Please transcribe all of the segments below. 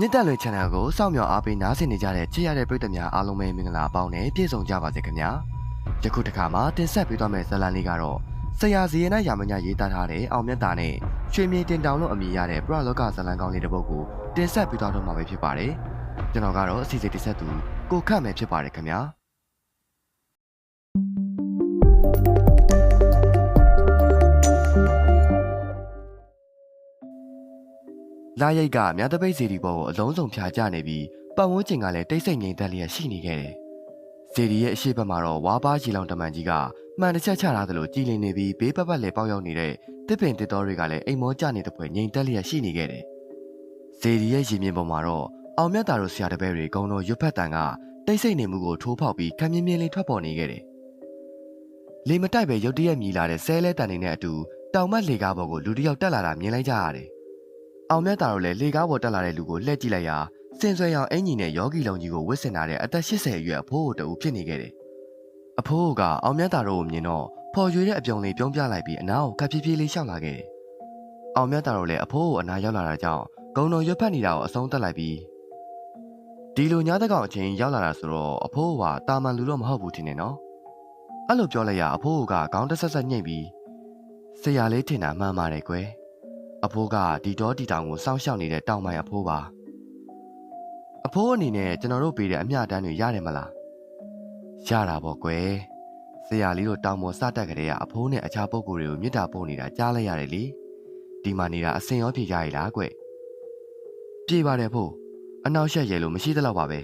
မြင့်တက်လွင် channel ကိုစောင့်မျှော်အားပေးနားဆင်နေကြတဲ့ချစ်ရတဲ့ပရိသတ်များအားလုံးပဲမင်္ဂလာပေါင်းနဲ့ပြည့်စုံကြပါစေခင်ဗျာယခုတစ်ခါမှာတင်ဆက်ပေးသွားမယ့်ဇာတ်လမ်းလေးကတော့ဆရာဇီယနာရာမညာရေးသားထားတဲ့အောင်မြတ်တာနဲ့ရွှေမြေတင်တောင်လို့အမည်ရတဲ့ပရလောကဇာတ်လမ်းကောင်းလေးတစ်ပုဒ်ကိုတင်ဆက်ပေးသွားတော့မှာပဲဖြစ်ပါတယ်ကျွန်တော်ကတော့အစီအစဉ်တင်ဆက်သူကိုခန့်မယ်ဖြစ်ပါတယ်ခင်ဗျာ လာရိတ်ကမြတ်တပိတ်စီဒီဘောကိုအလုံးစုံဖြာကျနေပြီးပတ်ဝန်းကျင်ကလည်းတိတ်ဆိတ်ငြိမ်သက်လျက်ရှိနေခဲ့တယ်။စီဒီရဲ့အရှိတ်ဘက်မှာတော့ဝါပါရီလောင်တမန်ကြီးကမှန်တစ်ချက်ချထားသလိုကြည်လင်နေပြီးဘေးပတ်ပတ်လည်းပေါက်ရောက်နေတဲ့တစ်ပင်တစ်တော်တွေကလည်းအိမ်မောကျနေတဲ့ဖွယ်ငြိမ်သက်လျက်ရှိနေခဲ့တယ်။စီဒီရဲ့ရင်မြင်ပေါ်မှာတော့အောင်မြတ်တာတို့ဆရာတပည့်တွေဂုံတော်ရွတ်ဖက်တန်ကတိတ်ဆိတ်နေမှုကိုထိုးဖောက်ပြီးခံမြင်မြင်လေးထွက်ပေါ်နေခဲ့တယ်။လေမတိုက်ပဲရုတ်တရက်မြည်လာတဲ့ဆဲလဲတန်နေတဲ့အတူတောင်မတ်လေကားပေါ်ကိုလူတစ်ယောက်တက်လာတာမြင်လိုက်ကြရတယ်။ အောင်မြတ်တာတို့လည်းလေကားပေါ်တက်လာတဲ့လူကိုလှည့်ကြည့်လိုက်ရာစင်ဆွဲရောင်အင်ကြီးနဲ့ယောဂီလုံကြီးကိုဝစ်စင်ထားတဲ့အသက်80အရွယ်အဖိုးတူဖြစ်နေခဲ့တယ်။အဖိုးကအောင်မြတ်တာတို့ကိုမြင်တော့ဖော်ရွေတဲ့အပြုံလေးပြုံးပြလိုက်ပြီးအနားကိုခပ်ဖြည်းဖြည်းလေးရှောက်လာခဲ့တယ်။အောင်မြတ်တာတို့လည်းအဖိုးကိုအနားရောက်လာတာကြောင့်ဂုံတော်ရွတ်ဖက်နေတာကိုအဆုံးသတ်လိုက်ပြီးဒီလိုညားတဲ့ကောင်အချင်းရောက်လာတာဆိုတော့အဖိုးကတာမန်လူတော့မဟုတ်ဘူးထင်တယ်နော်။အဲ့လိုပြောလိုက်ရအဖိုးကခေါင်းတစ်ဆက်ဆက်ညှိပြီးဆရာလေးထင်တာမှန်ပါတယ်ကွယ်။ အဖိုးကဒီတော့ဒီတောင်ကိုစောင့်ရှောက်နေတဲ့တောင်မိုင်အဖိုးပါ။အဖိုးအနေနဲ့ကျွန်တော်တို့ပေးတဲ့အမျှတန်းတွေရတယ်မလားရတာပေါ့ကွယ်ဆရာလေးတို့တောင်ပေါ်စတက်ကြတဲ့ကအဖိုးနဲ့အခြားပုဂ္ဂိုလ်တွေကိုမြစ်တာပို့နေတာကြားလိုက်ရတယ်လေဒီမှာနေတာအစင်ရောပြေကြရလားကွပြေပါတယ်ဖို့အနောက်ရှက်ရဲလို့မရှိသလောက်ပါပဲ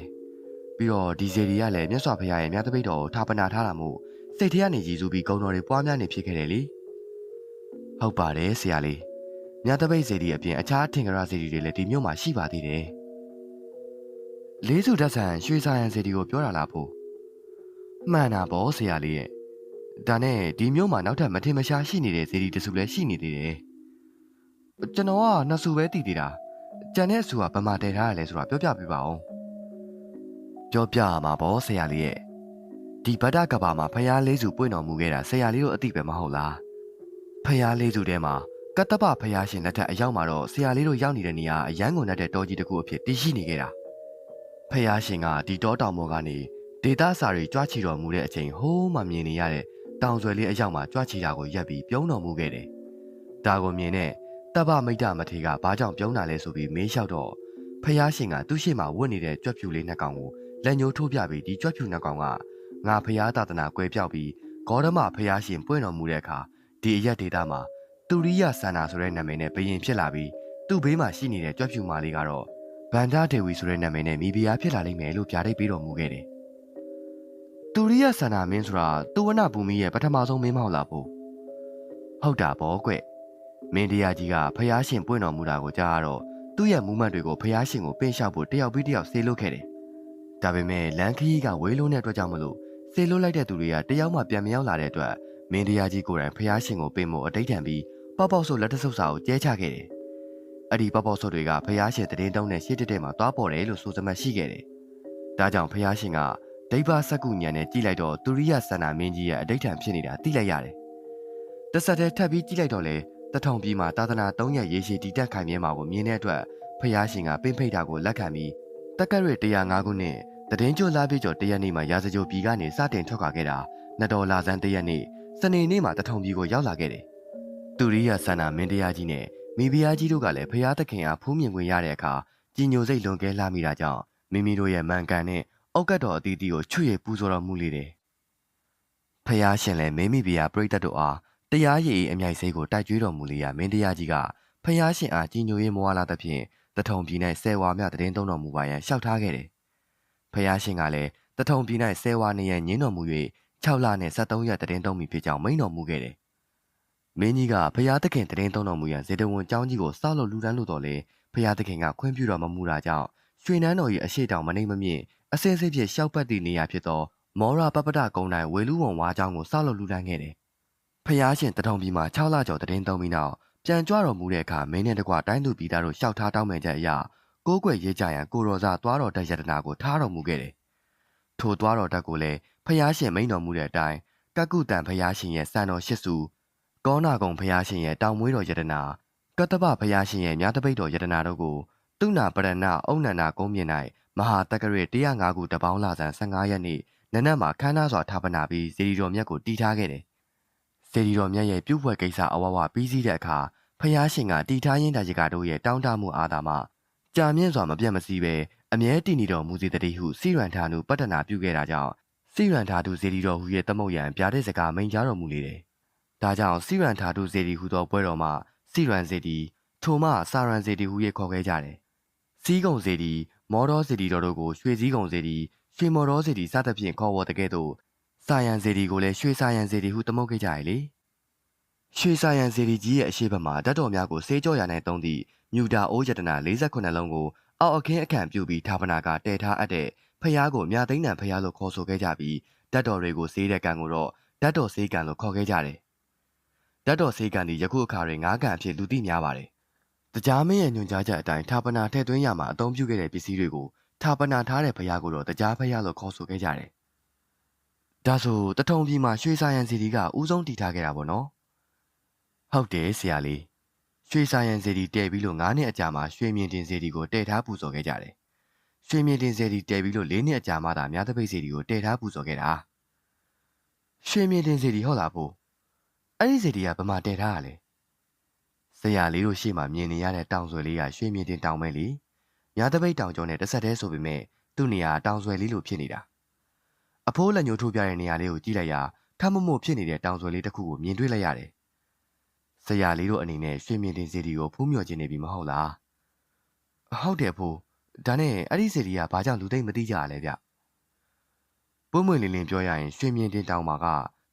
ပြီးတော့ဒီဇေဒီကလည်းမြတ်စွာဘုရားရဲ့မြတ်တပိတ်တော်ကိုထာပနာထားတာမို့စိတ်ထဲကနေရည်စူးပြီးဂုံတော်တွေပွားများနေဖြစ်ခဲ့တယ်လေဟုတ်ပါတယ်ဆရာလေး မြတ်တပိတ်ဇေဒီအပြင်အခြားထင်ကြရဇေဒီတွေလည်းဒီမြို့မှာရှိပါသေးတယ်လေးစုတက်ဆန်ရွှေစာရန်ဇေဒီကိုပြောတာလားဖို့မှန်တာပေါ့ဆရာလေးရဲ့ဒါနဲ့ဒီမြို့မှာနောက်ထပ်မထင်မရှားရှိနေတဲ့ဇေဒီတစုလည်းရှိနေသေးတယ်ကျွန်တော်ကနှစ်စုပဲတည်သေးတာကျန်တဲ့အစုကဘယ်မှာတည်ထားရလဲဆိုတာပြောပြပေးပါဦးပြောပြရမှာပေါ့ဆရာလေးရဲ့ဒီဗဒ္ဒကဘာမှာဖျားလေးစုပွင့်တော်မူခဲ့တာဆရာလေးတို့အသိပဲမဟုတ်လားဖျားလေးစုထဲမှာ ကတ္တပဖျားရှင်လက်ထက်အရောက်မှာတော့ဆရာလေးတို့ရောက်နေတဲ့နေရာအရန်ကုန်တဲ့တောကြီးတစ်ခုအဖြစ်တည်ရှိနေခဲ့တာဖျားရှင်ကဒီတောတောင်ပေါ်ကနေဒေတာစာတွေကြွားချီတော်မူတဲ့အချိန်ဟိုးမှမြင်နေရတဲ့တောင်ဆွယ်လေးအရောက်မှာကြွားချီတာကိုရက်ပြီးပြုံးတော်မူခဲ့တယ်ဒါကိုမြင်တဲ့တပ္ပမိတ်တမထေကဘာကြောင့်ပြုံးတာလဲဆိုပြီးမေးလျှောက်တော့ဖျားရှင်ကသူ့ရှေ့မှာဝတ်နေတဲ့ကြွက်ဖြူလေးနှစ်ကောင်ကိုလက်ညှိုးထိုးပြပြီးဒီကြွက်ဖြူနှစ်ကောင်ကငါဖျားသာသနာကွဲပြောက်ပြီးဂေါရမဖျားရှင်ပွင့်တော်မူတဲ့အခါဒီအရက်ဒေတာမှာ တူရိယဆန္နာဆိုတဲ့နာမည်နဲ့ဘယင်ဖြစ်လာပြီးသူ့ဘေးမှာရှိနေတဲ့ကြွက်ဖြူမလေးကတော့ဗန္ဒဒေဝီဆိုတဲ့နာမည်နဲ့မိဖုရားဖြစ်လာလိမ့်မယ်လို့ပြတိုက်ပေးတော်မူခဲ့တယ်။တူရိယဆန္နာမင်းဆိုတာသူဝနဘူမိရဲ့ပထမဆုံးမင်းမဟုတ်လားဖို့ဟုတ်တာပေါ့ကွ။မင်းတရားကြီးကဖျားရှင်ပွင့်တော်မူတာကိုကြားတော့သူ့ရဲ့မူးမတ်တွေကိုဖျားရှင်ကိုပင့်လျှောက်ဖို့တယောက်ပြီးတယောက်ဆေးလုပ်ခဲ့တယ်။ဒါပေမဲ့လန်ခရီးကဝေးလုံးတဲ့အတွက်ကြောင့်မလို့ဆေးလုပ်လိုက်တဲ့သူတွေကတယောက်မှပြန်မရောက်လာတဲ့အတွက်မင်းတရားကြီးကိုယ်တိုင်ဖျားရှင်ကိုပင့်ဖို့အတိတ်တန်ပြီး ပေါက်ပေါက်ဆိုလက်တဆုပ်စာကိုကျဲချခဲ့တယ်။အဲ့ဒီပေါက်ပေါက်ဆုပ်တွေကဖျားရှင်တည်င်းတုံးနဲ့ရှေ့တက်တက်မှာသွားပေါ်တယ်လို့ဆိုစမှတ်ရှိခဲ့တယ်။ဒါကြောင့်ဖျားရှင်ကဒိဗ္ဗစက္ကုညံနဲ့ကြည့်လိုက်တော့သူရိယဆန္ဒမင်းကြီးရဲ့အတိတ်တန်ဖြစ်နေတာသိလိုက်ရတယ်။တဆက်တည်းထပ်ပြီးကြည့်လိုက်တော့လေတထောင်ပြည်မှာသာသနာ၃ရက်ရေရှည်တည်တက်ခိုင်မြဲမှာကိုမြင်တဲ့အတွက်ဖျားရှင်ကပင့်ဖိတ်တာကိုလက်ခံပြီးတက်ကရွေ105ခုနှစ်တည်င်းကျွလာပြည့်ကျော်တရက်နေ့မှာရာဇကြိုပြည်ကနေစတင်ထွက်ခွာခဲ့တာနှစ်တော်လာဇန်တရက်နေ့စနေနေ့မှာတထောင်ပြည်ကိုရောက်လာခဲ့တယ်။ သူရိယဆန္ဒမင်းတရားကြီးနဲ့မိဖုရားကြီးတို့ကလည်းဖျားသခင်အားဖူးမြင်ခွင့်ရတဲ့အခါကြီးညိုစိတ်လွန်ကဲလာမိတာကြောင့်မိမိတို့ရဲ့မှန်ကန်တဲ့အုတ်ကတ်တော်အသီးသီးကိုချွတ်ရည်ပူဇော်တော်မူလေတယ်။ဖျားရှင်လည်းမိမိဖုရားပြိတ္တတို့အားတရားရည်အမြိုက်စိတ်ကိုတိုက်ကြွေးတော်မူလေရာမင်းတရားကြီးကဖျားရှင်အားကြီးညိုရေးမွာလာသဖြင့်တထုံပြည်၌ဆယ်ဝါမြတည်င်းသုံးတော်မူပါရန်လျှောက်ထားခဲ့တယ်။ဖျားရှင်ကလည်းတထုံပြည်၌ဆယ်ဝါနေရန်ညင်းတော်မူ၍6လနှင့်73ရက်တည်င်းသုံးမိဖြစ်ကြောင်းမိန့်တော်မူခဲ့တယ်။ မင်းကြီးကဖျားသခင်တည်င်းသုံးတော်မူရန်ဇေတဝန်ကျောင်းကြီးကိုစောက်လို့လူတန်းလို့တော်လေဖျားသခင်ကခွင့်ပြုတော်မမူတာကြောင့်ရွှေနန်းတော်၏အရှိတောင်မနှိမ့်မမြင့်အစင်းစစ်ဖြစ်ရှောက်ပတ်သည့်နေရာဖြစ်သောမောရပပဒကုန်း၌ဝေလူဝံဝါကျောင်းကိုစောက်လို့လူတန်းခဲ့တယ်။ဖျားရှင်တထုံပြည်မှာ6လကျော်တည်င်းသုံးပြီးနောက်ပြန်ကြွတော်မူတဲ့အခါမင်းနဲ့တကွတိုင်းသူပြည်သားတို့ရှောက်ထားတောင်းပန်ချက်အရကိုးကွယ်ရေးကြရန်ကိုရောစာသွားတော်တက်ယတနာကိုထားတော်မူခဲ့တယ်။ထိုသွားတော်တက်ကိုလည်းဖျားရှင်မိန်တော်မူတဲ့အတိုင်းကကုတန်ဖျားရှင်ရဲ့စံတော်ရှစ်စု ကောနာကုံဖျားရှင်ရဲ့တောင်မွေးတော်ယတနာကတ္တပဖျားရှင်ရဲ့မြားတပိတ်တော်ယတနာတို့ကိုသူသူနာပရဏအုံနန္ဒကုန်းမြင့်၌မဟာတက္ကရာ105ခုတပေါင်းလာဆန်15ရက်နေ့နနက်မှာခမ်းနားစွာထားပနာပြီးဇေဒီတော်မြတ်ကိုတီးထားခဲ့တယ်။ဇေဒီတော်မြတ်ရဲ့ပြုတ်ဖွဲ့ကိစ္စအဝဝပြီးစီးတဲ့အခါဖျားရှင်ကတီထားရင်းတာကြီးကတို့ရဲ့တောင်းတမှုအားသာမှကြာမြင့်စွာမပြတ်မစည်းပဲအမြဲတည်နေတော်မူစေတည်းဟုစီရန်ထာနုပတ္တနာပြုခဲ့တာကြောင့်စီရန်ထာတုဇေဒီတော်ဟူရဲ့သမုတ်ရန်ပြတဲ့စကားမိန်ကြားတော်မူလေတယ်။ ဒါကြောင့်စီရန်ထာတုဇေဒီဟူသောပွဲတော်မှာစီရန်ဇေဒီထိုမှစာရန်ဇေဒီဟူရဲ့ခေါ်ခဲ့ကြတယ်။စီးကုံဇေဒီမော်တော်ဇေဒီတော်တို့ကိုရွှေစည်းကုံဇေဒီရွှေမော်တော်ဇေဒီစသဖြင့်ခေါ်ဝေါ်တဲ့ကဲ့သို့စာရန်ဇေဒီကိုလည်းရွှေစာရန်ဇေဒီဟုသမုတ်ခဲ့ကြရလေ။ရွှေစာရန်ဇေဒီကြီးရဲ့အရှိဘမှာဓာတ်တော်များကိုစေးကြောရ၌တုံးသည့်မြူတာအိုးယတနာ48လုံးကိုအောက်အခင်းအခန့်ပြုပြီးဌာပနာကတည်ထားအပ်တဲ့ဖျားကိုမြသိန်းနံဖျားလို့ခေါ်ဆိုခဲ့ကြပြီးဓာတ်တော်တွေကိုစေးတဲ့ကံကိုတော့ဓာတ်တော်စေးကံလို့ခေါ်ခဲ့ကြတယ်။ ဓာတ်တော်စေးကံဒီယခုအခါတွင်ငါးကံအဖြစ်လူသိများပါတယ်။တကြားမင်းရဲ့ညွှန်ကြားချက်အတိုင်းဌာပနာထည့်သွင်းရမှာအသုံးပြုခဲ့တဲ့ပစ္စည်းတွေကိုဌာပနာထားတဲ့ဖျားကိုတော့တကြားဖျားလို့ခေါ်ဆိုခဲ့ကြတယ်။ဒါဆိုတထုံပြည်မှာရွှေစာရန်စီဒီကဥဆုံးတည်ထားခဲ့တာပေါ့နော်။ဟုတ်တယ်ဆရာလေး။ရွှေစာရန်စီဒီတည်ပြီးလို့9နှစ်အကြာမှာရွှေမြင့်တင်စီဒီကိုတည်ထားပူဇော်ခဲ့ကြတယ်။ရွှေမြင့်တင်စီဒီတည်ပြီးလို့၄နှစ်အကြာမှသာမြတ်တပိတ်စီဒီကိုတည်ထားပူဇော်ခဲ့တာ။ရွှေမြင့်တင်စီဒီဟုတ်လားဖို့။ အဲ့ဒီစီဒီကဘယ်မှာတည်ထားရလဲ။ဆရာလေးတို့ရှေ့မှာမြင်နေရတဲ့တောင်ဆွဲလေးကရွှေမြင့်တင်တောင်ပဲလေ။မြတ်တပိတ်တောင်ကျော်နဲ့တစ်ဆက်တည်းဆိုပေမဲ့သူ့နေရာတောင်ဆွဲလေးလိုဖြစ်နေတာ။အဖိုးလက်ညှိုးထိုးပြတဲ့နေရာလေးကိုကြည့်လိုက်ရာခမ်းမမို့ဖြစ်နေတဲ့တောင်ဆွဲလေးတစ်ခုကိုမြင်တွေ့လိုက်ရတယ်။ဆရာလေးတို့အနေနဲ့ရွှေမြင့်တင်စီဒီကိုဖူးမြော်ခြင်းနေပြီမဟုတ်လား။ဟုတ်တယ်ဖိုးဒါနဲ့အဲ့ဒီစီဒီကဘာကြောင့်လူသိမ့်မသိကြရလဲဗျ။ပွင့်ပွင့်လင်းလင်းပြောရရင်ရွှေမြင့်တင်တောင်မှာက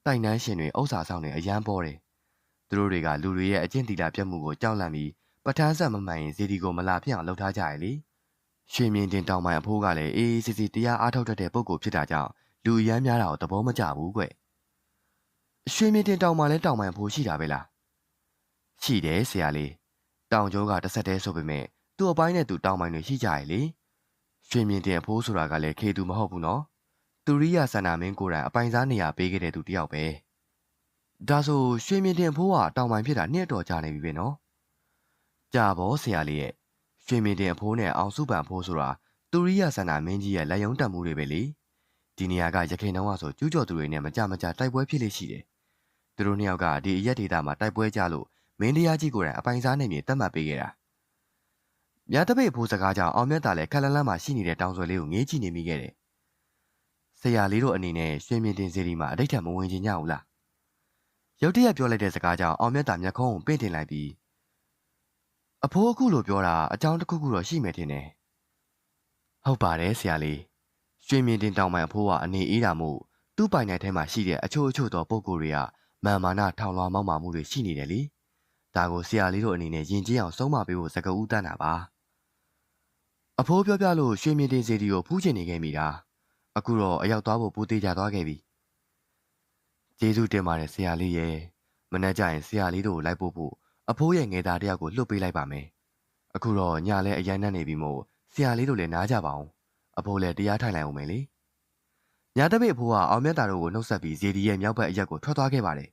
တိုင်နှန်းရှင်တွေဥစ္စာဆောင်တွေအရန်ပေါ်တယ်။သူတို့တွေကလူတွေရဲ့အကျင့်တီလာပြတ်မှုကိုကြောက်လန့်ပြီးပဋ္ဌာန်းဆက်မမှန်ရင်စီဒီကိုမလာဖြစ်အောင်လုပ်ထားကြရလေ။ရွှေမြင့်တင်တောင်မိုင်အဖိုးကလည်းအေးအေးစီစီတရားအားထုတ်တတ်တဲ့ပုံကိုဖြစ်တာကြောင့်လူအရန်များတာကိုသဘောမကျဘူးကွ။ရွှေမြင့်တင်တောင်မှာလည်းတောင်မိုင်အဖိုးရှိတာပဲလား။ရှိတယ်ဆရာလေး။တောင်ကျောကတစ်ဆက်တည်းဆိုပေမဲ့သူ့အပိုင်းနဲ့သူတောင်ပိုင်းတွေရှိကြရလေရွှေမြင့်တင်အဖိုးဆိုတာကလည်းခေသူမဟုတ်ဘူးနော် သူရိယဆန္ဒမင်းကိုယ်တိုင်အပိုင်စားနေရပေးခဲ့တဲ့သူတယောက်ပဲဒါဆိုရွှေမြင့်တင်အဖိုးကတောင်ပိုင်းဖြစ်တာနှစ်တော်ကြာနေပြီပဲနော်ကြာဘောဆရာလေးရဲ့ရွှေမြင့်တင်အဖိုးနဲ့အောင်စုပန်အဖိုးဆိုတာသူရိယဆန္ဒမင်းကြီးရဲ့လက်ယုံတက်မှုတွေပဲလေဒီနေရာကရခိုင်နှောင်းကဆိုကျူးကျော်သူတွေနဲ့မကြမကြတိုက်ပွဲဖြစ်လေရှိတယ်သူတို့နှစ်ယောက်ကဒီအရက်ဒေတာမှာတိုက်ပွဲကြလို့မင်းတရားကြီးကိုယ်တိုင်အပိုင်စားနေမြေတတ်မှတ်ပေးခဲ့တာမြတ်တပိတ်ဖိုးစကားကြောင့်အောင်မြတ်တာလည်းခက်လန်းလန်းမှာရှိနေတဲ့တောင်ဆွဲလေးကိုငေးကြည့်နေမိခဲ့တယ်။ ဆရာလေးတို့အနေနဲ့ရွှေမြင့်တင်စီရီမှာအတိတ်ထက်မဝင်ချင်ကြဘူးလား။ရုတ်တရက်ပြောလိုက်တဲ့စကားကြောင့်အောင်မြတ်တာမျက်ခုံးကိုပင့်တင်လိုက်ပြီးအဖိုးအခုလိုပြောတာအကြောင်းတစ်ခုခုတော့ရှိမယ်ထင်တယ်။ဟုတ်ပါတယ်ဆရာလေး။ရွှေမြင့်တင်တောင်ပိုင်အဖိုးကအနေအေးတာမို့သူ့ပိုင်နယ်ထဲမှာရှိတဲ့အချို့အချို့သောပုံကိုယ်တွေကမာမာနာထောင်လွှာမောက်မာမှုတွေရှိနေတယ်လေ။ဒါကိုဆရာလေးတို့အနေနဲ့ယဉ်ကျေးအောင်ဆုံးမပေးဖို့စကားဦးတန်းတာပါ။အဖိုးပြောပြလို့ရွှေမြင့်တင်စီဒီကိုဖူးချင်နေခဲ့မိတာ အခုတော့အရောက်သွားဖို့ပူသေးကြသွားခဲ့ပြီကျေးဇူးတင်ပါတယ်ဆရာလေးရဲ့မနေ့ကျရင်ဆရာလေးတို့ကိုလိုက်ဖို့ဖို့အဖိုးရဲ့ငယ်သားတယောက်ကိုလွှတ်ပေးလိုက်ပါမယ်အခုတော့ညလည်းအရန်နဲ့နေပြီမို့ဆရာလေးတို့လည်းနားကြပါအောင်အဖိုးလည်းတရားထိုင်လိုက်အောင်မယ်လေညတပိတ်အဖိုးကအောင်မြတ်တာတို့ကိုနှုတ်ဆက်ပြီးဇေဒီရဲ့မြောက်ဘက်အရက်ကိုထွက်သွားခဲ့ပါတယ်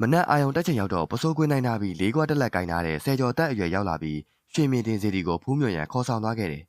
မနက်အာယုံတက်ချိန်ရောက်တော့ပစိုးကွင်းနိုင်နာပြီးလေးခွက်တက်လက်ကင်ထားတဲ့ဆယ်ကျော်တက်အရွယ်ရောက်လာပြီးရွှေမြင့်တင်စီဒီကိုဖူးမြော်ရန်ခေါ်ဆောင်သွားခဲ့တယ်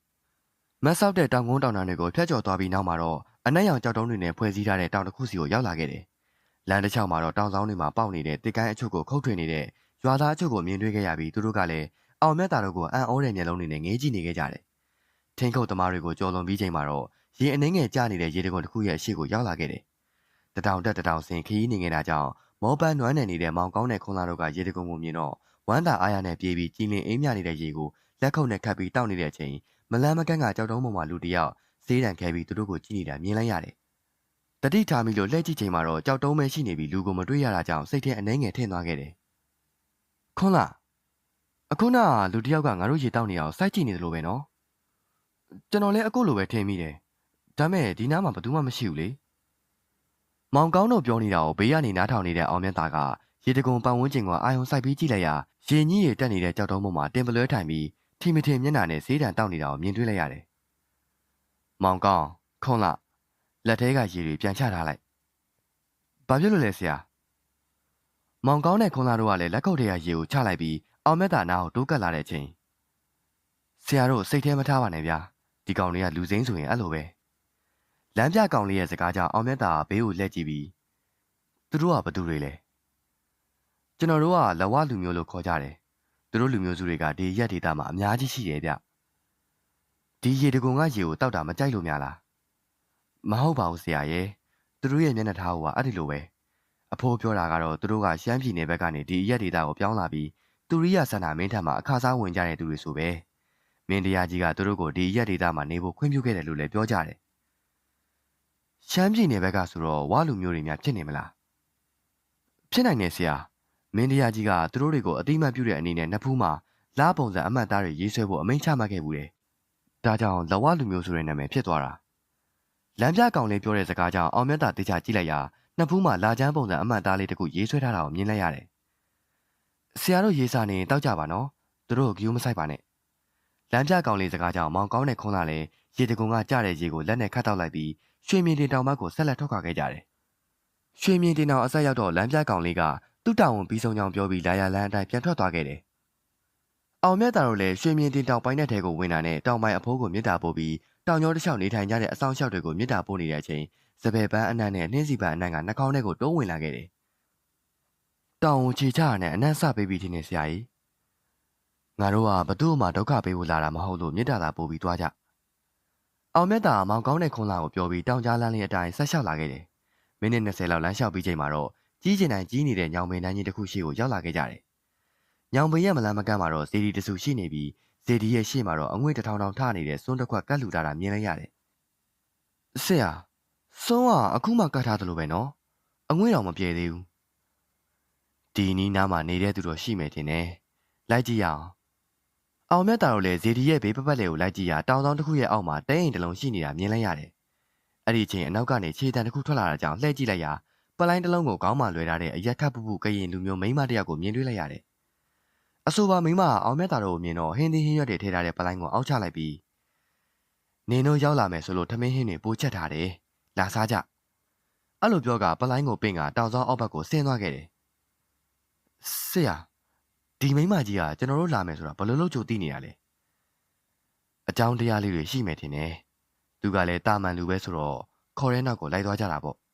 မတ်ဆောက်တဲ့တောင်ကုန်းတောင်တန်းတွေကိုဖျက်ကျော်သွားပြီးနောက်မှာတော့အနက်ရောင်ကြောက်တုံးတွေနဲ့ဖွဲ့စည်းထားတဲ့တောင်တစ်ခုစီကိုရောက်လာခဲ့တယ်။လမ်းတစ်လျှောက်မှာတော့တောင်ဆောင်တွေမှာပေါက်နေတဲ့တစ်ကိုင်းအချို့ကိုခုတ်ထွင်နေတဲ့ရွာသားအချို့ကိုမြင်တွေ့ခဲ့ရပြီးသူတို့ကလည်းအောင်မြတ်တာတို့ကိုအံ့ဩတဲ့မျက်လုံးတွေနဲ့ငေးကြည့်နေခဲ့ကြတယ်။ထင်းခုတ်သမားတွေကိုကြော်လွန်ပြီးချိန်မှာတော့ရေအနှင်းငယ်ကျနေတဲ့ရေတကွန်တစ်ခုရဲ့အရှိကိုရောက်လာခဲ့တယ်။တတောင်တက်တတောင်ဆင်ခရီးနေခဲ့တာကြောင့်မောပန်းနွမ်းနယ်နေတဲ့မောင်ကောင်းတဲ့ခွန်လာတို့ကရေတကွန်ကိုမြင်တော့ဝမ်းသာအားရနဲ့ပြေးပြီးကြည်လင်အေးမြနေတဲ့ရေကိုလက်ခုပ်နဲ့ခတ်ပြီးတောက်နေတဲ့အချိန် မလန်းမကန့်ကကြောက်တုံးပေါ်မှာလူတယောက်ဈေးတန်ခဲပြီးသူတို့ကိုကြည့်နေတာမြင်လိုက်ရတယ်။တတိထားမိလို့လှည့်ကြည့်ချိန်မှာတော့ကြောက်တုံးပဲရှိနေပြီးလူကိုမတွေ့ရတာကြောင့်စိတ်ထဲအနှဲငယ်ထင်သွားခဲ့တယ်။ခွန်းလာအခုနလူတယောက်ကငါတို့ရေတောက်နေအောင်စိုက်ကြည့်နေတယ်လို့ပဲနော်။ကျွန်တော်လည်းအခုလိုပဲထင်မိတယ်။ဒါမဲ့ဒီနားမှာဘယ်သူမှမရှိဘူးလေ။မောင်ကောင်းတို့ပြောနေတာကိုဘေးကနေနားထောင်နေတဲ့အောင်မြတ်သားကရေတကုံပတ်ဝန်းကျင်ကအာယုံစိုက်ပြီးကြည့်လိုက်ရာရေကြီးရတက်နေတဲ့ကြောက်တုံးပေါ်မှာတင်ပလွဲထိုင်ပြီး ထီမထင်မျက်နှာနဲ့ဈေးတံတောက်နေတာကိုမြင်တွေ့လိုက်ရတယ်။မောင်ကောင်းခွန်လာလက်ထဲကရေတွေပြန်ချထားလိုက်။ဘာဖြစ်လို့လဲဆရာ။မောင်ကောင်းနဲ့ခွန်လာတို့ကလည်းလက်ခုပ်ထဲကရေကိုချလိုက်ပြီးအောင်မြတ်တာနာကိုတိုးကပ်လာတဲ့အချိန်ဆဆရာတို့စိတ်ထဲမထားပါနဲ့ဗျာဒီကောင်လေးကလူစိမ်းဆိုရင်အဲ့လိုပဲလမ်းပြကောင်လေးရဲ့စကားကြောင့်အောင်မြတ်တာဘေးကိုလှည့်ကြည့်ပြီးသူတို့ကဘသူတွေလဲကျွန်တော်တို့ကလဝလူမျိုးလို့ခေါ်ကြတယ် သူတို့လူမျိုးစုတွေကဒီရက်ဒေတာမှာအများကြီးရှိရဲ့ဗျဒီရေတကုံကရေကိုတောက်တာမကြိုက်လို့များလားမဟုတ်ပါဘူးဆရာရဲ့သူတို့ရဲ့မျက်နှာထားကအဲ့ဒီလိုပဲအဖိုးပြောတာကတော့သူတို့ကရှမ်းပြည်နယ်ဘက်ကနေဒီရက်ဒေတာကိုပြောင်းလာပြီးသူရိယဆန္ဒမင်းထက်မှာအခါစားဝင်ကြတဲ့သူတွေဆိုပဲမင်းတရားကြီးကသူတို့ကိုဒီရက်ဒေတာမှာနေဖို့ခွင့်ပြုခဲ့တယ်လို့လည်းပြောကြတယ်ရှမ်းပြည်နယ်ဘက်ကဆိုတော့ဝါလူမျိုးတွေများဖြစ်နေမလားဖြစ်နိုင်တယ်ဆရာ မင်းတရားကြီးကသူတို့တွေကိုအတိမတ်ပြုတဲ့အနေနဲ့နှစ်ဖူးမှာလားပုံစံအမှတ်သားတွေရေးဆွဲဖို့အမိန့်ချမှတ်ခဲ့ဘူးတယ်ဒါကြောင့်လဝလူမျိုးဆိုတဲ့နာမည်ဖြစ်သွားတာလမ်းပြကောင်လေးပြောတဲ့စကားကြောင့်အောင်မြတ်တာတေချာကြည့်လိုက်ရာနှစ်ဖူးမှာလာချမ်းပုံစံအမှတ်သားလေးတစ်ခုရေးဆွဲထားတာကိုမြင်လိုက်ရတယ်ဆရာတို့ရေးစားနေတောက်ကြပါနော်သူတို့ကိုကြိုးမဆိုင်ပါနဲ့လမ်းပြကောင်လေးစကားကြောင့်မောင်ကောင်းတဲ့ခွန်းလာလဲရေတကုံကကြတဲ့ရေကိုလက်နဲ့ခတ်တောက်လိုက်ပြီးရွှေမြင်တင်တောင်ဘက်ကိုဆက်လက်ထွက်ခွာခဲ့ကြတယ်ရွှေမြင်တင်တောင်အဆက်ရောက်တော့လမ်းပြကောင်လေးက သူ့တောင်ဝန်ပြီးဆုံးကြောင်ပြောပြီးလာရလန်းအတိုင်းပြန်ထွက်သွားခဲ့တယ်အောင်မြတ်တာတို့လည်းရွှေမြင်တင်တောင်ပိုင်းတဲ့ထဲကိုဝင်လာတဲ့တောင်ပိုင်းအဖိုးကိုမြစ်တာပို့ပြီးတောင်ကျောတစ်လျှောက်နေထိုင်ကြတဲ့အဆောင်လျှောက်တွေကိုမြစ်တာပို့နေတဲ့အချိန်စပယ်ပန်းအနံ့နဲ့နှင်းစီပန်းအနံ့ကနှာခေါင်းထဲကိုတိုးဝင်လာခဲ့တယ်။တောင်ကိုခြေချရနဲ့အနံ့ဆပေးပြီးထင်နေဆရာကြီး။ငါတို့ကဘသူ့မှဒုက္ခပေးဖို့လာတာမဟုတ်လို့မြစ်တာသာပို့ပြီးသွားကြ။အောင်မြတ်တာမောင်ကောင်းတဲ့ခွန်လာကိုပြောပြီးတောင်ကြားလမ်းလေးအတိုင်းဆက်လျှောက်လာခဲ့တယ်။မိနစ်20လောက်လမ်းလျှောက်ပြီးချိန်မှာတော့ ကြီးကျင်တိုင်းကြီးနေတဲ့ညောင်ပင်တန်းကြီးတစ်ခုရှိကိုရောက်လာခဲ့ကြတယ်။ညောင်ပင်ရဲ့မလန်းမကန့်မှာတော့ဇေဒီတဆူရှိနေပြီးဇေဒီရဲ့ရှေ့မှာတော့အငွေ့တစ်ထောင်ထောင်ထနေတဲ့စွန်းတစ်ခွက်ကတ်လူထားတာမြင်လိုက်ရတယ်။ဆရာစွန်းကအခုမှကတ်ထားသလိုပဲနော်။အငွေ့တော်မပြေသေးဘူး။ဒီနီးနားမှာနေတဲ့သူတော့ရှိမယ်ထင်တယ်။လိုက်ကြည့်ရအောင်။အောင်မြတ်တာတို့လည်းဇေဒီရဲ့ဘေးပပတ်လေကိုလိုက်ကြည့်ရတောင်တောင်တစ်ခုရဲ့အောက်မှာတဲအိမ်တစ်လုံးရှိနေတာမြင်လိုက်ရတယ်။အဲ့ဒီအချိန်အနောက်ကနေခြေတံတစ်ခုထွက်လာတာကြောင့်လှည့်ကြည့်လိုက်ရာ ပလိုင်းတစ်လုံးကိုခေါင်းမှလွှဲထားတဲ့အရက်ခတ်ပူပူကရင်လူမျိုးမိန်းမတစ်ယောက်ကိုမြင်တွေ့လိုက်ရတယ်။အဆိုပါမိန်းမကအောင်မြတ်တာတို့ကိုမြင်တော့ဟင်းသီးဟင်းရွက်တွေထည့်ထားတဲ့ပလိုင်းကိုအောက်ချလိုက်ပြီးနင်တို့ရောက်လာမယ်ဆိုလို့ထမင်းဟင်းတွေပိုးချက်ထားတယ်။လာစားကြ။အဲ့လိုပြောကပလိုင်းကိုပင့်ကတောင်စောင်းအောက်ဘက်ကိုဆင်းသွားခဲ့တယ်။ဆရာဒီမိန်းမကြီးကကျွန်တော်တို့လာမယ်ဆိုတာဘယ်လိုလုပ်ကြိုသိနေရလဲ။အကြောင်းတရားလေးတွေရှိမယ်ထင်တယ်။သူကလည်းတာမန်လူပဲဆိုတော့ခေါ်တဲ့နောက်ကိုလိုက်သွားကြတာပေါ့။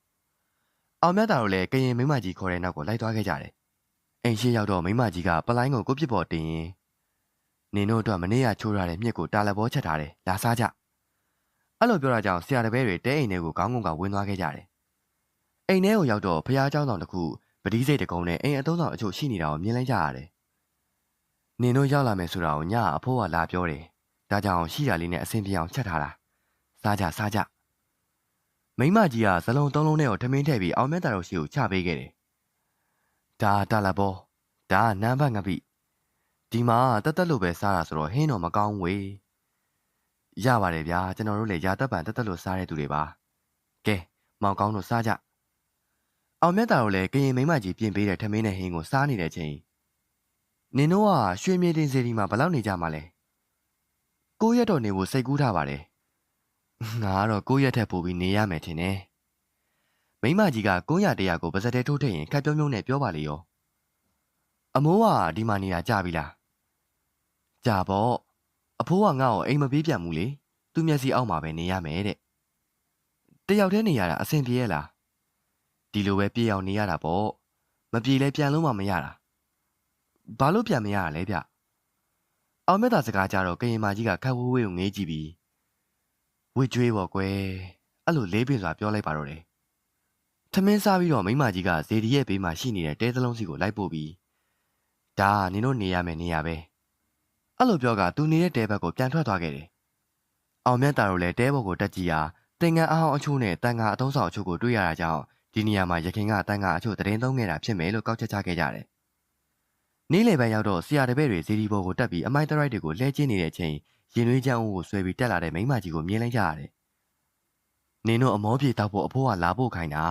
အောင်မြတ်တာတို့လည်းကရင်မိန်းမကြီးခေါ်တဲ့နောက်ကိုလိုက်သွားခဲ့ကြတယ်။အိမ်ရှိရောက်တော့မိန်းမကြီးကပလိုင်းကိုကိုပြစ်ပေါ်တင်ရင်နင်တို့အတွက်မနေ့ကချိုးရတဲ့မြစ်ကိုတာလဘောချက်ထားတယ်။လာစားကြ။အဲ့လိုပြောတာကြောင့်ဆရာတပည့်တွေတဲအိမ်ထဲကိုခေါင်းငုံကဝင်သွားခဲ့ကြတယ်။အိမ်ထဲကိုရောက်တော့ဖះเจ้าဆောင်တစ်ခုပတိစိတ်တကုံနဲ့အိမ်အသုံးဆောင်အချို့ရှိနေတာကိုမြင်လိုက်ကြရတယ်။နင်တို့ရောက်လာမယ်ဆိုတာကိုညအဖိုးကလာပြောတယ်။ဒါကြောင့်ရှိတာလေးနဲ့အဆင်ပြေအောင်ချက်ထားတာ။စားကြစားကြ။ မိမကြီးကဇလုံးသုံးလုံးနဲ့ကိုထမင်းထည့်ပြီးအောင်မြတ်တာတို့ရှိကိုချပေးခဲ့တယ်။ဒါတာလာဘောဒါနမ်းဘတ်ငပိဒီမှာတက်တက်လို့ပဲစားတာဆိုတော့ဟင်းတော့မကောင်းဝေးရပါတယ်ဗျာကျွန်တော်တို့လည်းရာတက်ပံတက်တက်လို့စားတဲ့သူတွေပါကဲမောင်ကောင်းတို့စားကြအောင်မြတ်တာတို့လည်းကရင်မိမကြီးပြင်ပေးတဲ့ထမင်းနဲ့ဟင်းကိုစားနေတဲ့ချိန်နင်တို့ကရွှေမြေတင်စီဒီမှာဘယ်လောက်နေကြမှာလဲကိုရက်တော့နေဖို့စိတ်ကူးထားပါတယ် ငါကတော့ကိုရက်ထက်ပိုပြီးနေရမယ်ထင်တယ်မိမကြီးက900တရာကိုပါစက်တဲထိုးထည့်ရင်ခက်ပြုံးပြုံးနဲ့ပြောပါလေရောအမိုးကဒီမှာနေတာကြပြီလားကြပေါ့အဖိုးကငါ့ကိုအိမ်မပေးပြန်ဘူးလေသူမျက်စိအောက်မှာပဲနေရမယ်တဲ့တယောက်တည်းနေရတာအဆင်ပြေရဲ့လားဒီလိုပဲပြေအောင်နေရတာပေါ့မပြေလဲပြန်လို့မှမရတာဘာလို့ပြန်မရတာလဲဗျအောင်မြတ်တာစကားကြတော့ကရင်မကြီးကခက်ဝေးဝေးကိုငေးကြည့်ပြီး ဝစ်ကြွေးပေါ့ကွယ်အဲ့လိုလေးပင်စွာပြောလိုက်ပါတော့တယ်ထမင်းစားပြီးတော့မိမကြီးကဇေဒီရဲ့ဘေးမှာရှိနေတဲ့တဲသလုံးစီကိုလိုက်ပို့ပြီးဒါကနင်တို့နေရမယ်နေရပဲအဲ့လိုပြောကသူနေတဲ့တဲဘက်ကိုပြန်ထွက်သွားခဲ့တယ်အောင်မြတ်တာတို့လည်းတဲဘော်ကိုတက်ကြည့်ရာတင်ငန်းအောင်အချို့နဲ့တန်ငါအသုံးဆောင်အချို့ကိုတွေ့ရတာကြောင့်ဒီနေရာမှာရခင်ကတန်ငါအချို့တရင်သုံးခဲ့တာဖြစ်မယ်လို့ကောက်ချက်ချခဲ့ကြတယ်နေ့လယ်ပိုင်းရောက်တော့ဆရာတပည့်တွေဇီဒီဘော်ကိုတက်ပြီးအမိုက်တရိုက်တွေကိုလှဲကျင်းနေတဲ့အချိန် ရင်သွေးချောင်းကိုဆွဲပြီးတက်လာတဲ့မိန်းမကြီးကိုမြင်လိုက်ကြရတယ်နင်တို့အမောပြေတောက်ဖို့အဖိုးကလာဖို့ခိုင်းတာ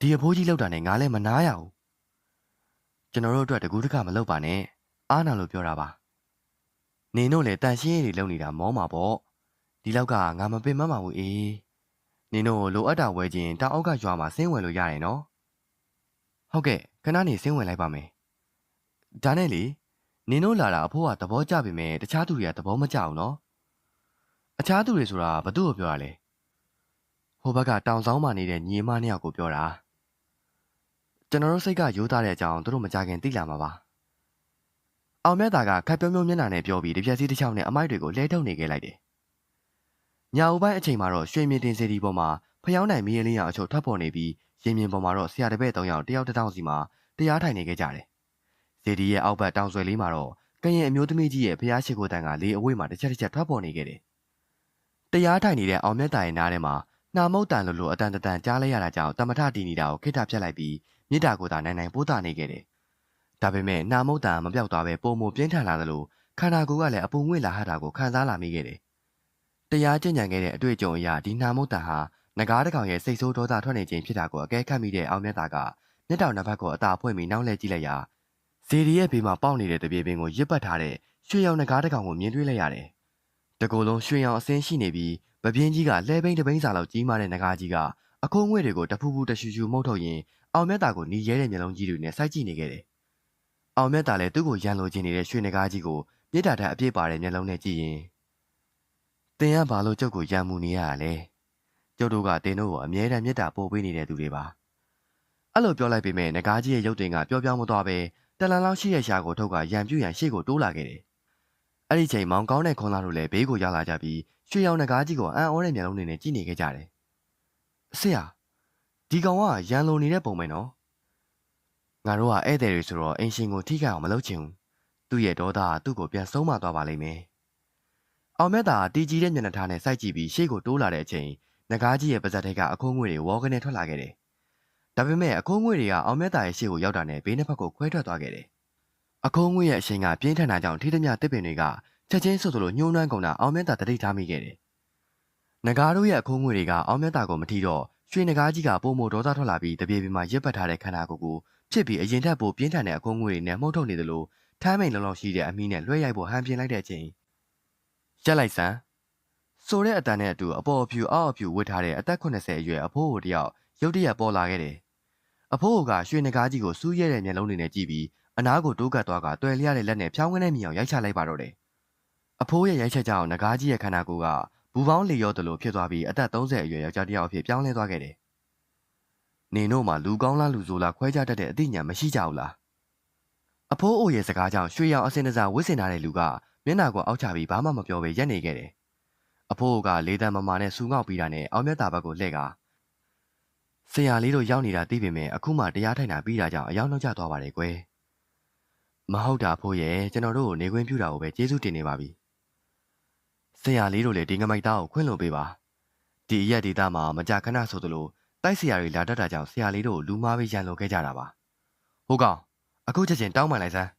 ဒီအဖိုးကြီးလောက်တာနဲ့ငါလည်းမနာရဘူးကျွန်တော်တို့အတွက်တကူးတကမလုပ်ပါနဲ့အားနာလို့ပြောတာပါနင်တို့လည်းတန်ရှင်းရည်လုံနေတာမောမှာပေါ့ဒီလောက်ကငါမပင်မမှာဘူးအေးနင်တို့လိုအပ်တာဝဲခြင်းတောင်အောက်ကရွာမှာဆင်းဝင်လို့ရတယ်နော်ဟုတ်ကဲ့ခဏနေဆင်းဝင်လိုက်ပါမယ်ဒါနဲ့လေ နင်တို့လာတာအဖိုးကသဘောကျပေမဲ့တခြားသူတွေကသဘောမကျအောင်နော်အခြားသူတွေဆိုတာဘသူ့ကိုပြောရလဲဟိုဘက်ကတောင်ဆောင်မှနေတဲ့ညီမနှစ်ယောက်ကိုပြောတာကျွန်တော်တို့စိတ်ကရိုးသားတဲ့အကြောင်းသူတို့မကြခင်သိလာမှာပါအောင်မြတ်သားကခက်ပြုံးပြုံးမျက်နှာနဲ့ပြောပြီးတပြက်စီတစ်ချောင်းနဲ့အမိုက်တွေကိုလဲထုတ်နေခဲ့လိုက်တယ်ညအိုပိုင်းအချိန်မှာတော့ရွှေမြင့်တင်စီဒီပေါ်မှာဖျောင်းနိုင်မီးရင်းရအချို့ထွက်ပေါ်နေပြီးရင်မြင်ပေါ်မှာတော့ဆရာတပည့်၃ယောက်တယောက်တစ်ထောင်စီမှာတရားထိုင်နေခဲ့ကြတယ် ဇေဒီရဲ့အောက်ဘက်တောင်ဆွဲလေးမှာတော့ကရင်အမျိုးသမီးကြီးရဲ့ဖျားရှိခိုးတန်ကလေအဝေးမှာတစ်ချက်တစ်ချက်ထွက်ပေါ်နေခဲ့တယ်။တရားထိုင်နေတဲ့အောင်မြတ်တာရဲ့နားထဲမှာနှာမုတ်တန်လိုလိုအတန်တန်ကြားလိုက်ရတာကြောင့်တမထတီနေတာကိုခိထဖြတ်လိုက်ပြီးမြစ်တာကိုသာနိုင်နိုင်ပိုးတာနေခဲ့တယ်။ဒါပေမဲ့နှာမုတ်တန်မပြောက်သွားပဲပုံမပြင်းထန်လာသလိုခန္ဓာကိုယ်ကလည်းအပူငွေ့လာဟတာကိုခံစားလာမိခဲ့တယ်။တရားကျင့်ကြံခဲ့တဲ့အတွေ့အကြုံအရဒီနှာမုတ်တန်ဟာငကားတစ်ကောင်ရဲ့စိတ်ဆိုးဒေါသထွက်နေခြင်းဖြစ်တာကိုအကဲခတ်မိတဲ့အောင်မြတ်တာကမျက်တောင်နှစ်ဖက်ကိုအသာဖွင့်ပြီးနောက်လှည့်ကြည့်လိုက်ရာ ဇေဒီရဲ့ဘေးမှာပေါက်နေတဲ့တပြေပင်ကိုရစ်ပတ်ထားတဲ့ရွှေရောင်ငကားတစ်ကောင်ကိုမြင်တွေ့လိုက်ရတယ်။တကူလုံးရွှေရောင်အစင်းရှိနေပြီးပပြင်းကြီးကလဲပိန်တပိန်စာလောက်ကြီးမားတဲ့ငကားကြီးကအကုန်းငွေတွေကိုတဖူးဖူးတရှူရှူမှုတ်ထုတ်ရင်အောင်မြတ်တာကိုနီးရဲတဲ့မျက်လုံးကြီးတွေနဲ့စိုက်ကြည့်နေခဲ့တယ်။အောင်မြတ်တာလည်းသူ့ကိုရန်လိုချင်နေတဲ့ရွှေငကားကြီးကိုမြေတာထက်အပြည့်ပါတဲ့မျက်လုံးနဲ့ကြည့်ရင်တင်ရဘာလို့ကျုပ်ကိုရန်မှုနေရတာလဲ။ကျုပ်တို့ကတင်တို့ကိုအမြဲတမ်းမေတ္တာပို့ပေးနေတဲ့သူတွေပါ။အဲ့လိုပြောလိုက်ပေမဲ့ငကားကြီးရဲ့ရုပ်တင်ကပျော့ပြောင်းမသွားပဲ တလန်လောက်ရှိတဲ့ရှာကိုထုတ်ကရံပြူရန်ရှေ့ကိုတိုးလာခဲ့တယ်။အဲ့ဒီချိန်မောင်ကောင်းတဲ့ခွန်သားတို့လည်းဘေးကိုရောက်လာကြပြီးရွှေရောင်ငကားကြီးကိုအံ့ဩတဲ့မျက်လုံးတွေနဲ့ကြည့်နေခဲ့ကြတယ်။အဆရာဒီကောင်ကရန်လိုနေတဲ့ပုံပဲနော်။ငါတို့ကဧည့်သည်တွေဆိုတော့အင်ရှင်ကိုထိခိုက်အောင်မလုပ်ချင်ဘူး။သူ့ရဲ့ဒေါသကသူ့ကိုပြန်ဆုံးမသွားပါလိမ့်မယ်။အောင်မြတ်သာတီကြီးတဲ့မျက်နှာထားနဲ့စိုက်ကြည့်ပြီးရှေ့ကိုတိုးလာတဲ့အချိန်ငကားကြီးရဲ့ပါဇက်ထဲကအခိုးငွေတွေဝေါကနေထွက်လာခဲ့တယ်။ ဒါပေမဲ့အခိုးငွေတွေကအောင်မြတ်သာရဲ့ရှေ့ကိုရောက်တာနဲ့ဘေးနှစ်ဖက်ကိုခွဲထွက်သွားခဲ့တယ်။အခိုးငွေရဲ့အရှိန်ကပြင်းထန်တာကြောင့်ထိသမျှတစ်ပင်တွေကချက်ချင်းဆုပ်သလိုညှိုးနှွမ်းကုန်တာအောင်မြတ်သာတတိထားမိခဲ့တယ်။ငကားတို့ရဲ့အခိုးငွေတွေကအောင်မြတ်သာကိုမထီတော့ရွှေငကားကြီးကပုံမဒေါသထွက်လာပြီးတပြေပြေမှာရစ်ပတ်ထားတဲ့ခန္ဓာကိုယ်ကိုဖြစ်ပြီးအရင်ထက်ပိုပြင်းထန်တဲ့အခိုးငွေတွေနဲ့မှုတ်ထုတ်နေသလိုထမ်းမိန်လုံးလုံးရှိတဲ့အမီးနဲ့လွှဲရိုက်ဖို့ဟန်ပြင်းလိုက်တဲ့အချိန်ရက်လိုက်စမ်းဆိုတဲ့အတန်နဲ့အတူအပေါ်အဖြူအောက်အဖြူဝတ်ထားတဲ့အသက်80အရွယ်အဖိုးကိုတယောက်ရုတ်တရက်ပေါ်လာခဲ့တယ်။ အဖိုးကရွှေနဂါးကြီးကိုစူးရဲတဲ့မျက်လုံးတွေနဲ့ကြည့်ပြီးအနားကိုတိုးကပ်သွားကတွယ်လျရတဲ့လက်နဲ့ဖြောင်းကနေမြင်အောင်ရိုက်ချလိုက်ပါတော့တယ်။အဖိုးရဲ့ရိုက်ချက်ကြောင့်နဂါးကြီးရဲ့ခန္ဓာကိုယ်ကဘူပေါင်းလေရော့တယ်လို့ဖြစ်သွားပြီးအသက်30အရွယ်ယောက်ျားတစ်ယောက်အဖြစ်ပြောင်းလဲသွားခဲ့တယ်။နင်တို့မှလူကောင်းလားလူဆိုးလားခွဲခြားတတ်တဲ့အသိဉာဏ်မရှိကြဘူးလား။အဖိုးအိုရဲ့စကားကြောင့်ရွှေရောင်အစင်တစားဝစ်စင်ထားတဲ့လူကမျက်နှာကိုအောက်ချပြီးဘာမှမပြောဘဲရက်နေခဲ့တယ်။အဖိုးကလေတံမမာနဲ့စူငေါက်ပြီးတာနဲ့အောင်မြတ်တာဘက်ကိုလှည့်က ဆရာလေးတို့ရောက်နေတာသိပေမဲ့အခုမှတရားထိုင်တာပြီးတာကြောင့်အယောင်နှောက်ကျသွားပါတယ်ကွယ်။မဟုတ်တာဖိုးရဲ့ကျွန်တော်တို့ကိုနေခွင့်ပြုတာကိုပဲကျေးဇူးတင်နေပါပြီ။ဆရာလေးတို့လည်းဒီငမိုက်သားကိုခွင့်လွှတ်ပေးပါ။ဒီရက်ဒေတာမှာမကြခဏဆိုသလိုတိုက်ဆရာတွေလာတတ်တာကြောင့်ဆရာလေးတို့လူမားပေးရန်လိုခဲ့ကြတာပါ။ဟုတ်ကောင်အခုချက်ချင်းတောင်းပန်လိုက်စမ်း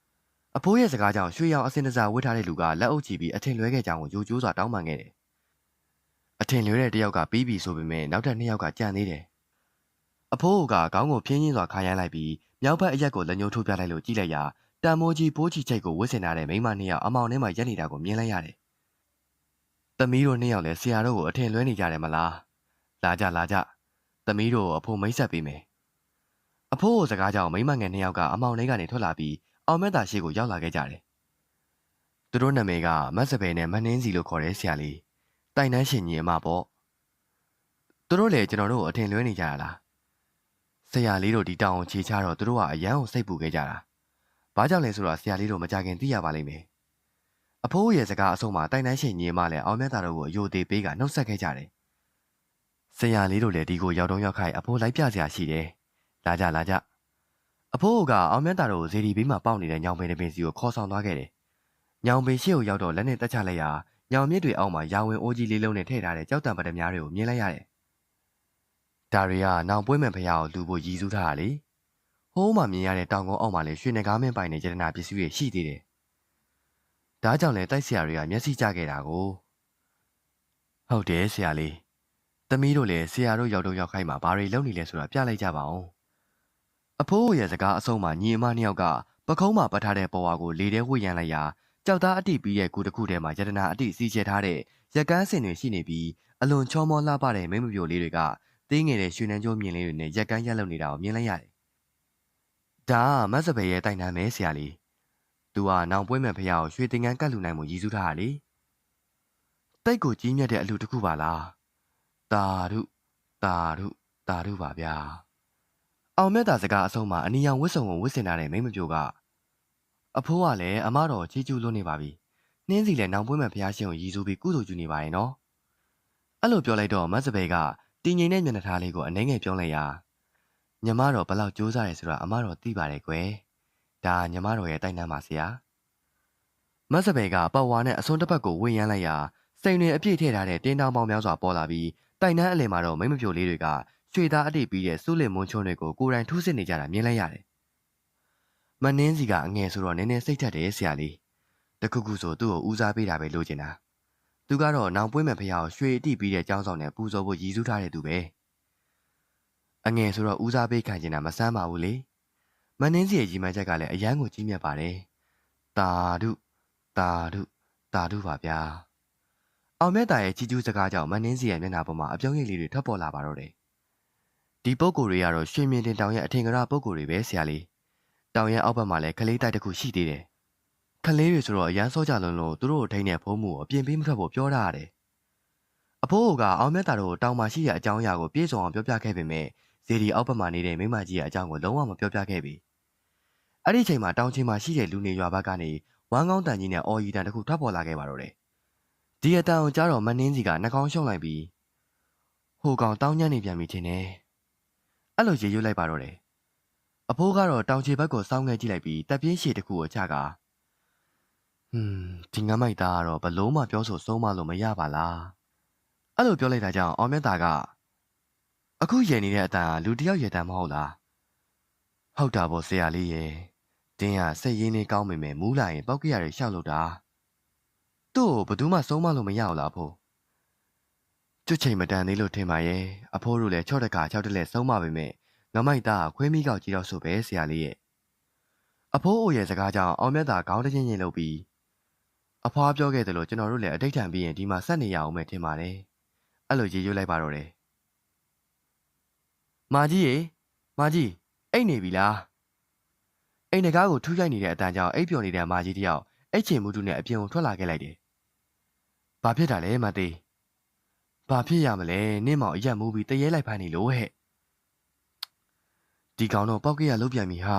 ။အဖိုးရဲ့စကားကြောင့်ရွှေရောင်အစင်တစားဝတ်ထားတဲ့လူကလက်အုပ်ချပြီးအထင်လွဲခဲ့ကြောင်းကိုယိုကျိုးစွာတောင်းပန်ခဲ့တယ်။ အထင်လွဲတဲ့တယောက်ကပြီးပြီဆိုပေမဲ့နောက်ထပ်နှစ်ယောက်ကကြံသေးတယ်။အဖိုးကခေါင်းကိုဖြင်းချင်းစွာခါရိုင်းလိုက်ပြီးမြောက်ဘက်အရက်ကိုလက်ညှိုးထိုးပြလိုက်လို့ကြည့်လိုက်ရာတန်မိုးကြီးပိုးချီချိတ်ကိုဝတ်ဆင်ထားတဲ့မိန်းမနှစ်ယောက်အမောင်ထဲမှာရက်နေတာကိုမြင်လိုက်ရတယ်။သမီးတို့နှစ်ယောက်လည်းဆရာတို့ကိုအထင်လွဲနေကြတယ်မလား။လာကြလာကြ။သမီးတို့အဖိုးမိတ်ဆက်ပေးမယ်။အဖိုးစကားကြောင့်မိန်းမငယ်နှစ်ယောက်ကအမောင်ထဲကနေထွက်လာပြီးအောင်မက်တာရှိကိုရောက်လာခဲ့ကြတယ်။သူတို့နာမည်ကမတ်စပယ်နဲ့မနှင်းစီလို့ခေါ်တဲ့ဆရာလေး။ တိုင်တန်းရှင်ကြီးအမပေါ့။သူတို့လည်းကျွန်တော်တို့ကိုအထင်လွဲနေကြရလား။ဆရာလေးတို့ဒီတောင်ကိုခြေချတော့သူတို့ကအရန်ကိုစိတ်ပူခဲ့ကြတာ။ဘာကြောင့်လဲဆိုတော့ဆရာလေးတို့မကြခင်သိရပါလိမ့်မယ်။အဖိုးရဲ့စကားအဆုံးမှာတိုင်တန်းရှင်ကြီးအမလည်းအောင်မက်တာတို့ကိုအယိုသေးပေးကနှုတ်ဆက်ခဲ့ကြတယ်။ဆရာလေးတို့လည်းဒီကိုရောက်တော့ရောက်ခိုက်အဖိုးလိုက်ပြစရာရှိတယ်။လာကြလာကြ။အဖိုးကအောင်မြတ်တာတို့ဇေဒီဘေးမှာပေါက်နေတဲ့ညောင်ပင်တစ်ပင်စီကိုခေါ်ဆောင်သွားခဲ့တယ်။ညောင်ပင်ရှေ့ကိုရောက်တော့လက်နဲ့တက်ချလိုက်ရာ ညောင်မြစ်တွေအောက်မှာရာဝင်အိုးကြီးလေးလုံးနဲ့ထည့်ထားတဲ့ကြောက်တံပဒများတွေကိုမြင်လိုက်ရတယ်။ဒါတွေကနောင်ပွဲမဲ့ဖရာကိုလူဖို့ရည်စူးထားတာလေ။ဟိုးမှမြင်ရတဲ့တောင်ကုန်းအောက်မှာလည်းရွှေနဂါမင်းပိုင်နေကြတဲ့နာပစ္စည်းတွေရှိသေးတယ်။ဒါကြောင့်လည်းတိုက်ဆရာတွေကမျက်စိကျခဲ့တာကိုဟုတ်တယ်ဆရာလေး။သမီးတို့လည်းဆရာတို့ရောက်တော့ရောက်ခိုင်းမှာဘာတွေလုပ်နေလဲဆိုတာပြလိုက်ကြပါဦး။အဖိုးရဲ့စကားအဆုံးမှာညီအမနှစ်ယောက်ကပခုံးမှာပတ်ထားတဲ့ပေါ်ဝါကိုလေထဲဝှေ့ရမ်းလိုက်ရာ ကြောက်သားအတိပြီးရဲ့ကူတစ်ခုထဲမှာယတနာအတိစီချဲထားတဲ့ရက်ကန်းစင်တွေရှိနေပြီးအလွန်ချောမောလှပတဲ့မိမပြိုလေးတွေကသေးငယ်တဲ့ရွှေနှံကြိုးမြင်လေးတွေနဲ့ရက်ကန်းရက်လုံနေတာကိုမြင်လိုက်ရတယ်။ဒါကမတ်စပယ်ရဲ့တိုင်တန်းပဲဆရာလေးသူကနောင်ပွဲမဲ့ဖះကိုရွှေတင်ငန်းကတ်လူနိုင်မှုရည်စူးထားတာလေတိတ်ကိုကြီးမြတ်တဲ့အလူတစ်ခုပါလားတာရုတာရုတာရုပါဗျာအောင်မြတ်တာစကားအဆုံးမှာအနီရောင်ဝတ်စုံကိုဝတ်ဆင်ထားတဲ့မိန်းမပြိုက အဖိုးကလည်းအမတော်ချီကျူးလွန်းနေပါပြီနှင်းစီလည်းနောင်ပွဲမဲ့ဖះရှင်ကိုရည်စူးပြီးကုသိုလ်ကျူနေပါရဲ့နော်အဲ့လိုပြောလိုက်တော့မတ်စပယ်ကတင်းငိမ့်တဲ့မျက်နှာထားလေးကိုအနှဲငယ်ပြောလိုက်ရာညီမတော်ဘယ်လောက်ကြိုးစားရဲဆိုတာအမတော်သိပါတယ်ကွယ်ဒါညီမတော်ရဲ့တိုက်နှမ်းပါဆရာမတ်စပယ်ကပတ်ဝါနဲ့အစွန်းတစ်ပတ်ကိုဝေယမ်းလိုက်ရာစိန်တွေအပြည့်ထည့်ထားတဲ့တင်းတောင်ပေါင်းများစွာပေါ်လာပြီးတိုက်နှမ်းအလယ်မှာတော့မိမပြိုလေးတွေကရွှေသားအတိတ်ပြီးတဲ့စိုးလင်မွန်းချုံတွေကိုကိုယ်တိုင်ထိုးစစ်နေကြတာမြင်လိုက်ရတယ် မနှင်းစီကအငယ်ဆိုတော့နည်းနည်းစိတ်ထက်တယ်ဆရာလေးတခုခုဆိုသူ့ကိုဦးစားပေးတာပဲလိုချင်တာသူကတော့နောင်ပွေးမဲ့ဖះကိုရွှေအတိတ်ပြီးတဲ့ကျောင်းဆောင်နဲ့ပူဇော်ဖို့ရည်စူးထားတဲ့သူပဲအငယ်ဆိုတော့ဦးစားပေးခံချင်တာမဆမ်းပါဘူးလေမနှင်းစီရဲ့ရီမှန်းချက်ကလည်းအရန်ကိုကြီးမြတ်ပါတယ်တာဓုတာဓုတာဓုပါဗျာအောင်မြတ်တာရဲ့ကြီးကျူးစကားကြောင့်မနှင်းစီရဲ့မျက်နှာပေါ်မှာအပြုံးရိပ်လေးတွေထွက်ပေါ်လာပါတော့တယ်ဒီပုံကိုယ်တွေကတော့ရွှေမြင့်တင်တောင်ရဲ့အထင်ကရပုံကိုယ်တွေပဲဆရာလေး တောင်ရဲ့အောက်ဘက်မှာလည်းကလေးတိုက်တစ်ခုရှိသေးတယ်ကလေးတွေဆိုတော့အရန်စောကြလုံးလို့သူတို့ကိုထိန်းတဲ့ဖုံးမှုကိုအပြင်ပေးမထွက်ဖို့ပြောထားရတယ်အဖိုးကအောင်မြတ်တာတို့တောင်မှာရှိတဲ့အကြောင်းအရာကိုပြည့်စုံအောင်ပြောပြခဲ့ပေမဲ့ဇေဒီအောက်ဘက်မှာနေတဲ့မိမကြီးရဲ့အကြောင်းကိုလုံးဝမပြောပြခဲ့ပြီအဲ့ဒီချိန်မှာတောင်ချင်းမှာရှိတဲ့လူနေရွာဘက်ကနေဝမ်းကောင်းတန်ကြီးနဲ့အော်ရီတန်တစ်ခုထွက်ပေါ်လာခဲ့ပါတော့တယ်ဒီအတန်ကိုကြားတော့မနှင်းစီကနှာခေါင်းရှုံလိုက်ပြီးဟိုကောင်တောင်းညံ့နေပြန်ပြီထင်တယ်အဲ့လိုရေရွတ်လိုက်ပါတော့တယ် အဖိုးကတော့တောင်ချေဘက်ကိုစောင်းခဲ့ကြည့်လိုက်ပြီးတပ်ပြင်းရှည်တစ်ခုကိုချကာဟွန်းဒီငမိုက်သားကတော့ဘလုံးမပြောဆိုဆုံးမလို့မရပါလားအဲ့လိုပြောလိုက်တာကြောင့်အောင်မြတ်တာကအခုရည်နေတဲ့အတန်ကလူတစ်ယောက်ရည်တန်မဟုတ်လားဟုတ်တာပေါ့ဆရာလေးရေတင်းကစိတ်ရင်းနေကောင်းမိမယ်မူးလာရင်ပောက်ကရတွေရှောက်လို့တာသူ့ကိုဘယ်သူမှဆုံးမလို့မရဘူးလားဖို့ကျွတ်ချိန်မတန်သေးလို့ထင်ပါရဲ့အဖိုးတို့လည်းချော့တကာချောက်တလဲဆုံးမပါပဲ ငမိုက်သားခွေးမိကောက်ကြီးတော့ဆိုပဲဆရာလေးရဲ့အဖိုးအိုရဲ့စကားကြောင့်အောင်မြတ်သာခေါင်းတချင်းချင်းလုပ်ပြီးအဖွားပြောခဲ့တယ်လို့ကျွန်တော်တို့လည်းအတိတ်ထံပြီးရင်ဒီမှာဆက်နေရအောင်ပဲထင်ပါတယ်အဲ့လိုရေရွတ်လိုက်ပါတော့တယ်မာကြီးရေမာကြီးအိတ်နေပြီလားအိမ်တကားကိုထူးရိုက်နေတဲ့အတန်ကြောင့်အိပ်ပျော်နေတဲ့မာကြီးတယောက်အိတ်ချင်မှုတူနဲ့အပြင်ကိုထွက်လာခဲ့လိုက်တယ်ဘာဖြစ်တာလဲမသေးဘာဖြစ်ရမလဲနင့်မောင်အရက်မူပြီးတရေလိုက်ဖိုင်းနေလို့ဟဲ့ ဒီကောင်တော့ပောက်ကရလုတ်ပြန်ပြီဟာ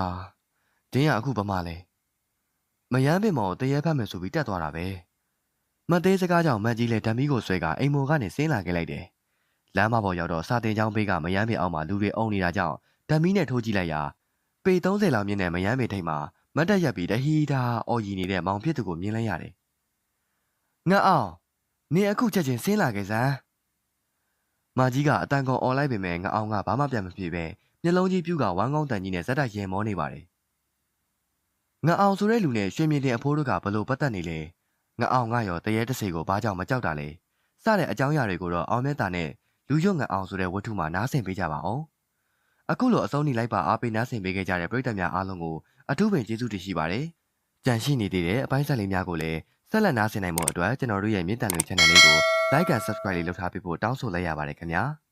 ဒင်းကအခုဗမာလဲမယမ်းပင်မော်တရေဖတ်မယ်ဆိုပြီးတက်သွားတာပဲမသေးစကားကြောင့်မတ်ကြီးလည်းဓမီကိုဆွဲကအိမ်မော်ကနေဆင်းလာခဲ့လိုက်တယ်လမ်းမပေါ်ရောက်တော့စာတင်ကျောင်းဘေးကမယမ်းပင်အောက်မှာလူတွေအုံနေတာကြောင့်ဓမီနဲ့ထိုးကြည့်လိုက်ရာပေ30လောက်မြင့်တဲ့မယမ်းပင်ထိပ်မှာမတ်တက်ရက်ပြီးတဟီတာအော်ရီနေတဲ့မောင်ဖြစ်သူကိုမြင်လိုက်ရတယ်ငါအောင်နေအခုချက်ချင်းဆင်းလာခဲ့စမ်းမာကြီးကအတန်ကောင်អော်လိုက်ပေမဲ့ငါအောင်ကဘာမှပြန်မဖြစ်ပဲ မျက်လုံးကြီးပြူးကဝမ်းကောင်းတန်ကြီးနဲ့ဇက်တိုက်ရင်မောနေပါတယ်ငါအောင်ဆိုတဲ့လူနဲ့ရွှေမြင့်တင်အဖိုးတို့ကဘလို့ပတ်သက်နေလဲငါအောင်ကရောတရေတစေကိုဘာကြောင့်မကြောက်တာလဲစတဲ့အကြောင်းအရာတွေကိုတော့အောင်မြတ်တာနဲ့လူရွတ်ငါအောင်ဆိုတဲ့ဝတ္ထုမှာနားဆင်ပေးကြပါအောင်အခုလိုအဆုံးနေလိုက်ပါအားပေးနားဆင်ပေးခဲ့ကြတဲ့ပရိသတ်များအားလုံးကိုအထူးပင်ကျေးဇူးတင်ရှိပါတယ်ကြန့်ရှိနေသေးတဲ့အပိုင်းဆက်လေးများကိုလည်းဆက်လက်နားဆင်နိုင်ဖို့အတွက်ကျွန်တော်တို့ရဲ့မြင့်တန်လွင် channel လေးကို like and subscribe လေးလုပ်ထားပေးဖို့တောင်းဆိုလိုက်ရပါတယ်ခင်ဗျာ။